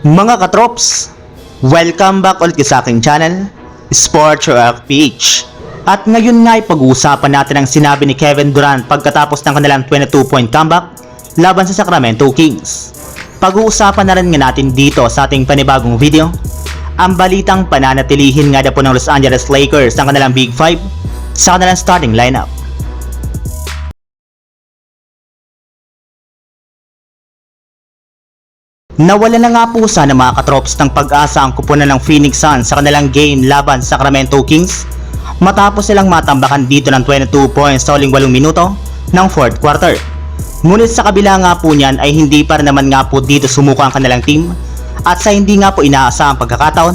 Mga katrops, welcome back ulit sa aking channel, Sports Rock PH. At ngayon nga ay pag-uusapan natin ang sinabi ni Kevin Durant pagkatapos ng kanilang 22-point comeback laban sa Sacramento Kings. Pag-uusapan na rin nga natin dito sa ating panibagong video ang balitang pananatilihin nga na po ng Los Angeles Lakers ang kanilang Big 5 sa kanilang starting lineup. Nawala na nga po sana mga katrops ng pag-asa ang kupunan ng Phoenix Suns sa kanilang game laban sa Sacramento Kings matapos silang matambakan dito ng 22 points sa uling 8 minuto ng 4th quarter. Ngunit sa kabila nga po niyan ay hindi pa naman nga po dito sumuko ang kanilang team at sa hindi nga po inaasahang pagkakataon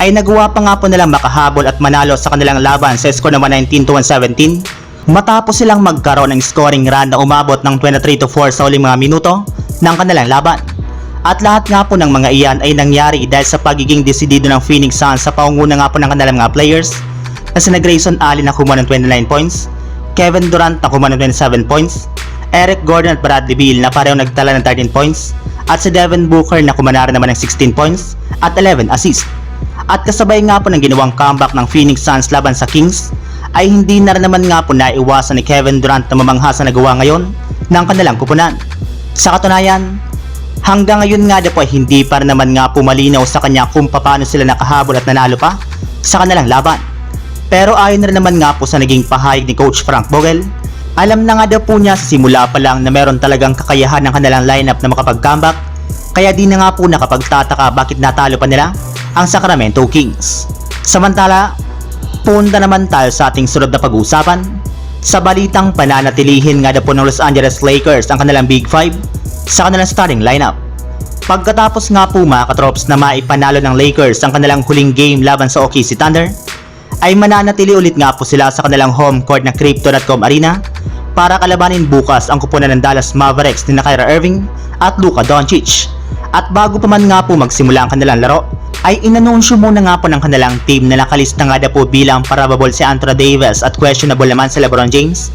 ay nagawa pa nga po nilang makahabol at manalo sa kanilang laban sa score na 119 to 117 matapos silang magkaroon ng scoring run na umabot ng 23 to 4 sa uling mga minuto ng kanilang laban. At lahat nga po ng mga iyan ay nangyari dahil sa pagiging desidido ng Phoenix Suns sa paunguna nga po ng kanilang mga players na sina Grayson Allen na kumuha ng 29 points, Kevin Durant na kumuha ng 27 points, Eric Gordon at Bradley Beal na pareho nagtala ng 13 points, at si Devin Booker na kumanara naman ng 16 points at 11 assists. At kasabay nga po ng ginawang comeback ng Phoenix Suns laban sa Kings, ay hindi na rin naman nga po naiwasan ni Kevin Durant na mamangha sa nagawa ngayon ng kanilang kupunan. Sa katunayan, Hanggang ngayon nga po ay hindi pa naman nga pumalinaw sa kanya kung paano sila nakahabol at nanalo pa sa kanilang laban. Pero ayon na naman nga po sa naging pahayag ni Coach Frank Vogel, alam na nga daw po niya simula pa lang na meron talagang kakayahan ng kanilang lineup na makapag-comeback, kaya di na nga po nakapagtataka bakit natalo pa nila ang Sacramento Kings. Samantala, punta naman tayo sa ating sunod na pag-uusapan sa balitang pananatilihin nga daw po ng Los Angeles Lakers ang kanilang Big 5 sa kanilang starting lineup. Pagkatapos nga po mga katrops na maipanalo ng Lakers ang kanilang huling game laban sa OKC Thunder, ay mananatili ulit nga po sila sa kanilang home court na Crypto.com Arena para kalabanin bukas ang kupunan ng Dallas Mavericks ni Kyrie Irving at Luka Doncic. At bago pa man nga po magsimula ang kanilang laro, ay inanunsyo muna nga po ng kanilang team na nakalista nga na po bilang probable si Anthony Davis at questionable naman si LeBron James.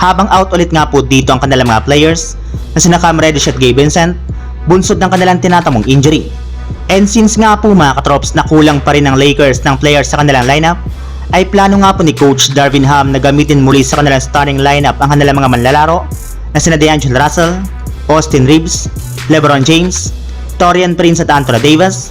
Habang out ulit nga po dito ang kanilang mga players na sina Cam Reddish at Gabe Vincent, bunsod ng kanilang tinatamong injury. And since nga po mga katrops na kulang pa rin ng Lakers ng players sa kanilang lineup, ay plano nga po ni Coach Darvin Ham na gamitin muli sa kanilang starting lineup ang kanilang mga manlalaro na sina DeAngelo Russell, Austin Reeves, LeBron James, Torian Prince at Anthony Davis